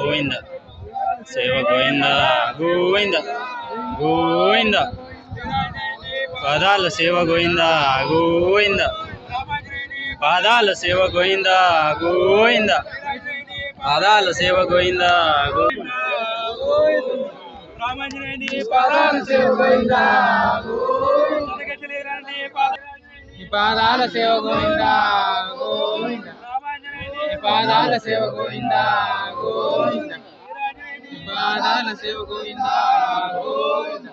Govinda, Seva Govinda, పాదాల సేవ గోయిందా గోయిందా పాదాల సేవ గోయిందా గోయిందా పాదాల సేవ గోయిందా పాదాల సేవ గోయిందా గోవిందా. పాదాల సేవ గోవిందా గోవిందా. పాదాల సేవ గోవిందా గోవిందా.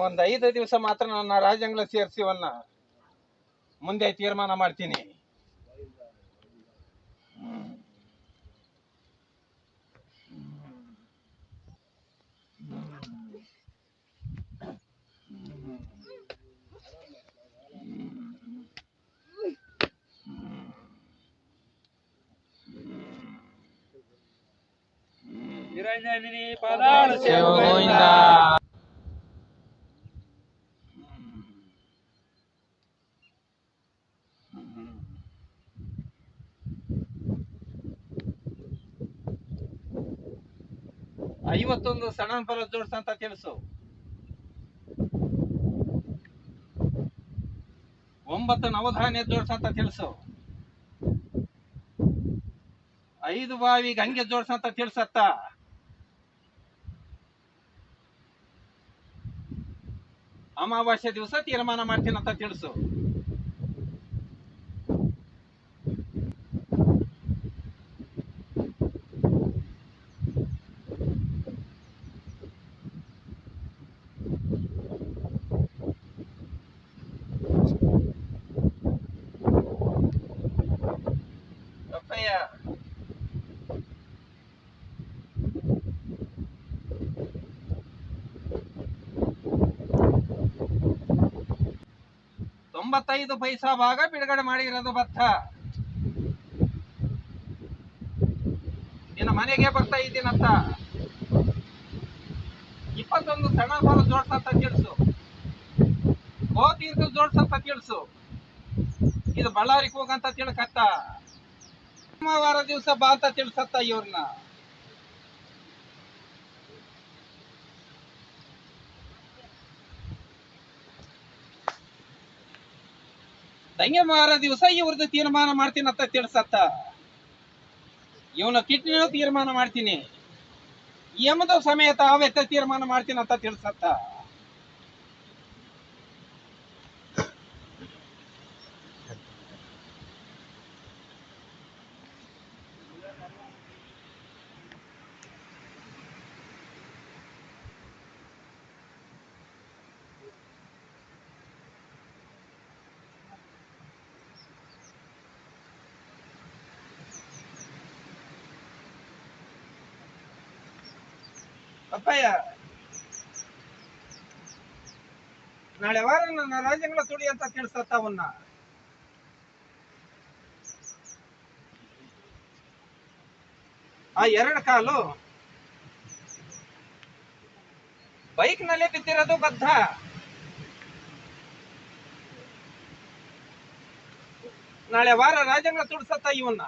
ಒಂದ್ ಐದು ದಿವಸ ಮಾತ್ರ ನನ್ನ ರಾಜ್ಯಾಂಗ ಸೇರಿಸಿವನ್ನ ಮುಂದೆ ತೀರ್ಮಾನ ಮಾಡ್ತೀನಿ. ಐವತ್ತೊಂದು ಸಣ್ಣ ಫಲ ಜೋಡ್ಸಂತ ತಿಳಿಸು. ಒಂಬತ್ತು ನವಧಾನ್ಯ ಜೋಡ್ಸಂತ ತಿಳಿಸು. ಐದು ಬಾವಿ ಗಂಗೆ ಜೋಡ್ಸಂತ ತಿಳ್ಸತ್ತ. ಅಮಾವಾಸ್ಯ ದಿವಸ ತೀರ್ಮಾನ ಮಾಡ್ತೀನಿ ಅಂತ ತಿಳಿಸು ಅಪ್ಪಯ್ಯ ತೊಂಬತ್ತೈದು ಪೈಸಾ ಭಾಗ ಬಿಡುಗಡೆ ಮಾಡಿರೋದು ಭತ್ತ. ನಿನ್ನ ಮನೆಗೆ ಬರ್ತಾ ಇದ್ದೀನಂತ ಇಪ್ಪತ್ತೊಂದು ಸಣ್ಣ ಹೊರ ಜೋಡ್ಸಂತ ತಿಳಿಸು. ಗೋತೀರ್ಥ ಜೋಡ್ಸಂತ ತಿಳಿಸು. ಇದು ಬಳ್ಳಾರಿಗೆ ಹೋಗಂತ ತಿಳ್ಕತ್ತ. ಸೋಮವಾರ ದಿವಸ ಬಾ ಅಂತ ತಿಳ್ಸತ್ತ ಇವ್ರನ್ನ. ದಂಗೆಮಾರ ದಿವಸ ಇವ್ರದ್ದು ತೀರ್ಮಾನ ಮಾಡ್ತೀನಂತ ತಿಳ್ಸತ್ತ. ಇವನ ಕಿಡ್ನಿನೂ ತೀರ್ಮಾನ ಮಾಡ್ತೀನಿ. ಯಮದ ಸಮೇತ ಅವೆತ್ತ ತೀರ್ಮಾನ ಮಾಡ್ತೀನಂತ ತಿಳ್ಸತ್ತ. ಅಪ್ಪಯ್ಯ, ನಾಳೆ ವಾರ ನನ್ನ ರಾಜ್ಯಗಳ ತುಡಿ ಅಂತ ತಿಳಿಸತ್ತ ಅವನ್ನ ಆ ಎರಡು ಕಾಲು ಬೈಕ್ನಲ್ಲಿ ಬಿದ್ದಿರೋದು ಬದ್ಧ. ನಾಳೆ ವಾರ ರಾಜ್ಯಗಳ ತುಡಿಸತ್ತ ಇವನ್ನ.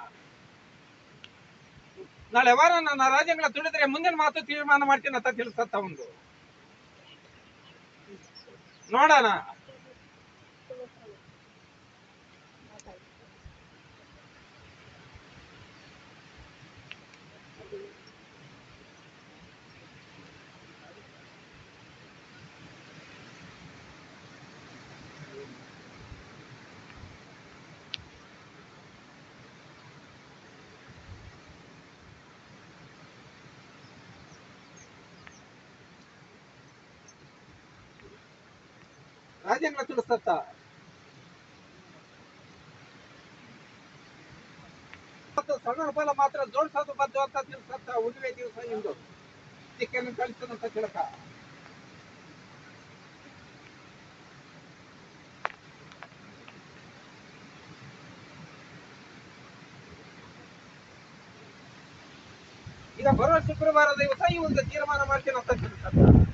ನಾಳೆ ವಾರ ನನ್ನ ರಾಜ್ಯಗಳ ತುಳಿದ್ರೆ ಮುಂದಿನ ಮಾತು ತೀರ್ಮಾನ ಮಾಡ್ತೀನಿ ಅಂತ ತಿಳಿಸತ್ತ ಒಂದು ನೋಡೋಣ. ರಾಜ್ಯಗಳ ತಿಳಿಸತ್ತ ಮತ್ತು ಸಣ್ಣ ಫಲ ಮಾತ್ರ ಜೋಡಿಸೋದು ಬದ್ದು ಅಂತ ತಿಳಿಸತ್ತ ಉಳಿವೆ ದಿವಸ ಇಂದು. ಚಿಕ್ಕನ್ನು ಕಳಿಸ್ತದಂತ ತಿಳಕ. ಈಗ ಬರುವ ಶುಕ್ರವಾರ ದಿವಸ ಈ ಒಂದು ತೀರ್ಮಾನ ಮಾಡ್ತೀನಿ ಅಂತ ತಿಳಿಸತ್ತ